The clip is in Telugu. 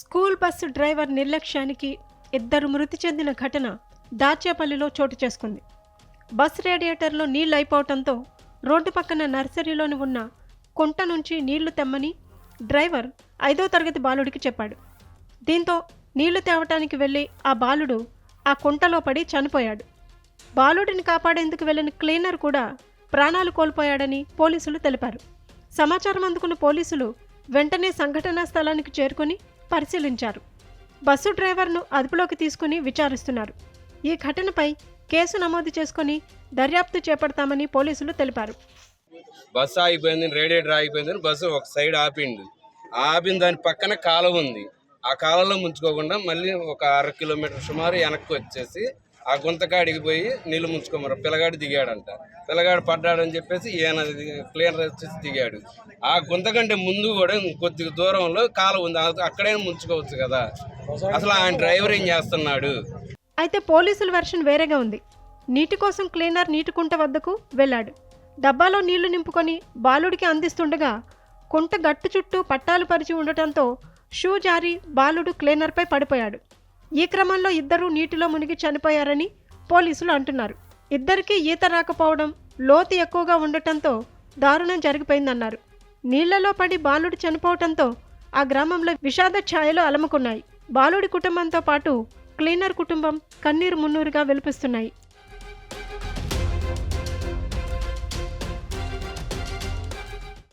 స్కూల్ బస్సు డ్రైవర్ నిర్లక్ష్యానికి ఇద్దరు మృతి చెందిన ఘటన దాచేపల్లిలో చోటు చేసుకుంది. బస్ రేడియేటర్లో నీళ్ళు అయిపోవటంతో రోడ్డు పక్కన నర్సరీలోని ఉన్న కుంట నుంచి నీళ్ళు తెమ్మని డ్రైవర్ ఐదో తరగతి బాలుడికి చెప్పాడు. దీంతో నీళ్ళు తేవటానికి వెళ్ళి ఆ బాలుడు ఆ కుంటలో పడి చనిపోయాడు. బాలుడిని కాపాడేందుకు వెళ్ళిన క్లీనర్ కూడా ప్రాణాలు కోల్పోయాడని పోలీసులు తెలిపారు. సమాచారం అందుకున్న పోలీసులు వెంటనే సంఘటనా స్థలానికి చేరుకొని పరిశీలించారు. బస్సు డ్రైవర్ను అదుపులోకి తీసుకుని విచారిస్తున్నారు. ఈ ఘటనపై కేసు నమోదు చేసుకుని దర్యాప్తు చేపడతామని పోలీసులు తెలిపారు. బస్సు ఆగిపోయింది రేడియేటర్ ఆగిపోయింది బస్సు ఒక సైడ్ ఆపింది ఆపిన దాని పక్కన కాలువ ఉంది. ఆ కాలంలో ముంచుకోకుండా మళ్ళీ ఒక అర కిలోమీటర్ సుమారు వెనక్కి వచ్చేసి ఆ గుంతకాడికి పోయి నీళ్ళు ముంచుకోమరు పిల్లగాడు దిగాడంట. పిల్లగాడు పడ్డాడని చెప్పేసి ఈయన క్లీనర్ వచ్చేసి దిగాడు. ఆ గుంత కంటే ముందు కూడా కొద్ది దూరంలో కాలు ఉంది. ఆ- అక్కడే ముంచుకోవచ్చు కదా. అసలు ఆయన డ్రైవర్ ఏం చేస్తున్నాడు? అయితే పోలీసుల వెర్షన్ వేరేగా ఉంది. నీటి కోసం క్లీనర్ నీటి కుంట వద్దకు వెళ్ళాడు. డబ్బాలో నీళ్ళు నింపుకొని బాలుడికి అందిస్తుండగా కుంట గట్టు చుట్టూ పట్టాలు పరిచి ఉండటంతో షూ జారి బాలుడు క్లీనర్పై పడిపోయాడు. ఈ క్రమంలో ఇద్దరూ నీటిలో మునిగి చనిపోయారని పోలీసులు అంటున్నారు. ఇద్దరికీ ఈత రాకపోవడం లోతు ఎక్కువగా ఉండటంతో దారుణం జరిగిపోయిందన్నారు. నీళ్ళలో పడి బాలుడు చనిపోవటంతో ఆ గ్రామంలో విషాద ఛాయలు అలముకున్నాయి. బాలుడి కుటుంబంతో పాటు క్లీనర్ కుటుంబం కన్నీరు మున్నూరుగా వెలిపిస్తున్నాయి.